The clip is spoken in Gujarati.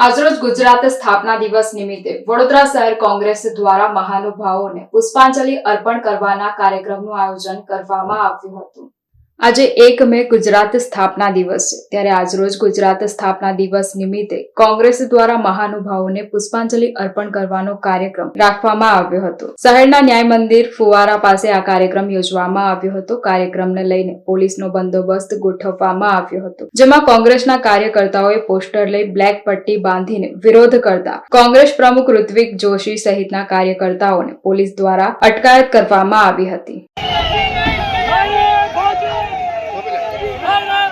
આજરોજ ગુજરાત સ્થાપના દિવસ નિમિત્તે વડોદરા શહેર કોંગ્રેસ દ્વારા મહાનુભાવોને પુષ્પાંજલિ અર્પણ કરવાના કાર્યક્રમનું આયોજન કરવામાં આવ્યું હતું. આજે એક મે ગુજરાત સ્થાપના દિવસ છે. ત્યારે આજરોજ ગુજરાત સ્થાપના દિવસ નિમિત્તે કોંગ્રેસ દ્વારા મહાનુભાવોને પુષ્પાંજલિ અર્પણ કરવાનો કાર્યક્રમ રાખવામાં આવ્યો હતો. શહેરના ન્યાય મંદિર ફુવારા પાસે આ કાર્યક્રમ યોજવામાં આવ્યો હતો. કાર્યક્રમને લઈને પોલીસનો બંદોબસ્ત ગોઠવવામાં આવ્યો હતો. જેમાં કોંગ્રેસના કાર્યકર્તાઓએ પોસ્ટર લઈ બ્લેક પટ્ટી બાંધીને વિરોધ કરતા કોંગ્રેસ પ્રમુખ ઋત્વિક જોશી સહિતના કાર્યકર્તાઓને પોલીસ દ્વારા અટકાયત કરવામાં આવી હતી.